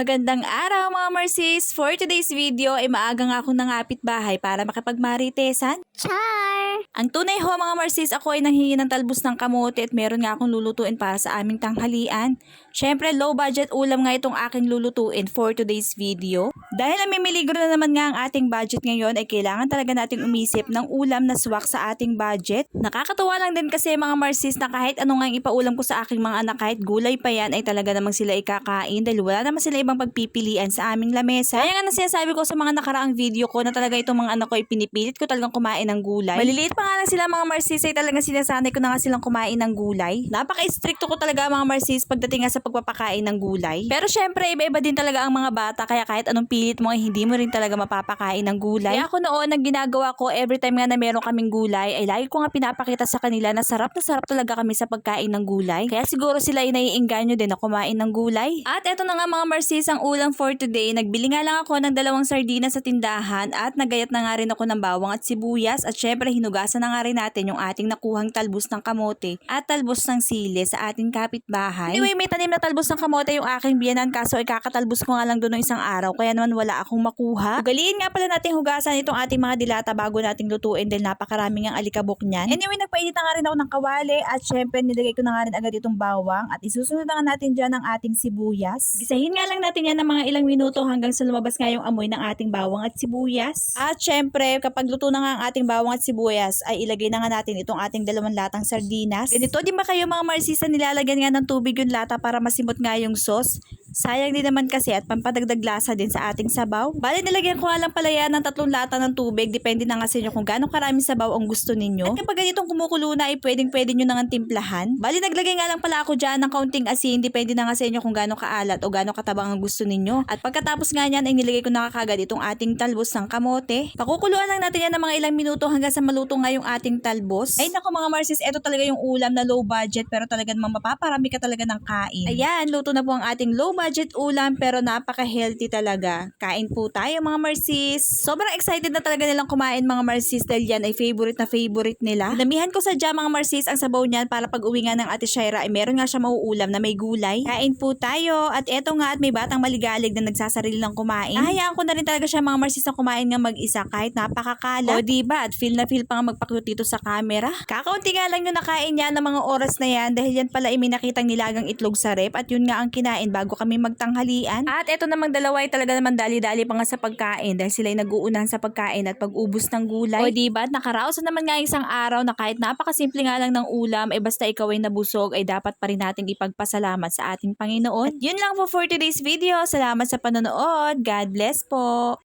Magandang araw mga Marcis! For today's video ay maaga nga akong nangapit bahay para makapagmaritesan. Char! Ang tunay ho mga Marcis, ako ay nanghingi ng talbos ng kamote at meron nga akong lulutuin para sa aming tanghalian. Syempre low budget ulam nga itong aking lulutuin for today's video. Dahil namimiligro na naman nga ang ating budget ngayon ay kailangan talaga nating umisip ng ulam na swak sa ating budget. Nakakatuwa lang din kasi mga Marcis na kahit ano nga ipaulam ko sa aking mga anak kahit gulay pa yan ay talaga namang sila ikakain dahil wala naman sila ibang pagpipilian sa aming lamesa. Kaya nga nasasabi ko sa mga nakaraang video ko na talaga itong mga anak ko ay pinipilit ko talagang kumain ng gulay. Maliliit pa nga lang sila mga Marcis ay talagang sinasanay ko na nga silang kumain ng gulay. Napaka-stricto ko talaga mga Marcis pagdating nga sa pagpapakain ng gulay. Pero syempre iba-iba din talaga ang mga bata kaya kahit anong pilit mo ay hindi mo rin talaga mapapakain ng gulay. Kaya ako noon ang ginagawa ko every time nga na meron kaming gulay ay lagi ko nga pinapakita sa kanila na sarap na sarap talaga kami sa pagkain ng gulay. Kaya siguro sila ay naiinganyo din na kumain ng gulay. At eto na nga mga Marcis ang ulam for today. Nagbili nga lang ako ng dalawang sardinas sa tindahan at nagayat na nga rin ako ng bawang at sibuyas at syempre hinugasan na nga rin natin yung ating nakuhang talbos ng kamote at talbos ng sili sa ating kapitbahay. Anyway, may tanim na talbos ng kamote yung aking biyanan kaso ay kakatalbos ko nga lang doon ng isang araw kaya naman wala akong makuha. Ugaliin nga pala natin hugasan itong ating mga dilata bago nating lutuin dahil napakaraming ang alikabok niyan. Anyway, nagpainit na nga rin ako ng kawali at syempre nilagay ko na nga rin agad itong bawang at isusunod na natin dyan ang ating sibuyas. Gisahin nga lang natin yan ng mga ilang minuto hanggang sa lumabas nga yung amoy ng ating bawang at sibuyas. At syempre, kapag luto na nga ang ating bawang at sibuyas, ay ilagay na nga natin itong ating dalawang latang sardinas. Ganito, di ba kayo mga marsisa nilalagyan nga ng tubig yung lata para masimot nga yung sauce? Sayang din naman kasi at pampadagdag lasa din sa ating sabaw. Bale, nilagyan ko lang pala yan ng tatlong lata ng tubig. Depende na nga sa inyo kung gaano karaming sabaw ang gusto ninyo. At kapag ganitong kumukulo na, ay pwedeng pwede nyo nang timplahan. Bale, naglagay nga lang pala ako dyan ng kaunting asin. Depende na nga sa inyo kung gaano kaalat o gaano katabang ang gusto ninyo. At pagkatapos nga niyan, ay nilagay ko na kagad itong ating talbos ng kamote. Pakukuluan lang natin yan ng mga ilang minuto hanggang sa maluto nga yung ating talbos. Ay nako mga Marcis, eto talaga yung ulam na low budget pero talaga namang mapaparami ka talaga ng kain. Ayan, luto na po ang ating low budget ulam pero napaka-healthy talaga. Kain po tayo mga Marcis. Sobrang excited na talaga nilang kumain mga Marcis dahil yan ay favorite na favorite nila. Damihan ko sadya mga Marcis ang sabaw niyan para pag uwi nga ng Ate Shaira ay meron nga siya mauulam na may gulay. Kain po tayo at eto nga at may batang maligalig na nagsasarili ng kumain. Nahayaan ko na rin talaga siya mga Marcis na kumain nga mag-isa kahit napakakala. O diba at feel na feel pa nga magpakyut dito sa camera. Kakaunti nga lang yung nakain niya ng mga oras na yan dahil yan pala ay may nakitang nilagang itlog sa rep at yun nga ang kinain bago kami magtanghalian. At eto namang dalawa ay talaga naman dali-dali pa nga sa pagkain dahil sila ay nag-uunahan sa pagkain at pag-ubos ng gulay. O diba at nakaraos na naman nga isang araw na kahit napakasimple nga lang ng ulam ay basta ikaw ay nabusog ay dapat pa rin nating ipagpasalamat sa ating Panginoon. At yun lang po for today's video. Salamat sa panonood. God bless po.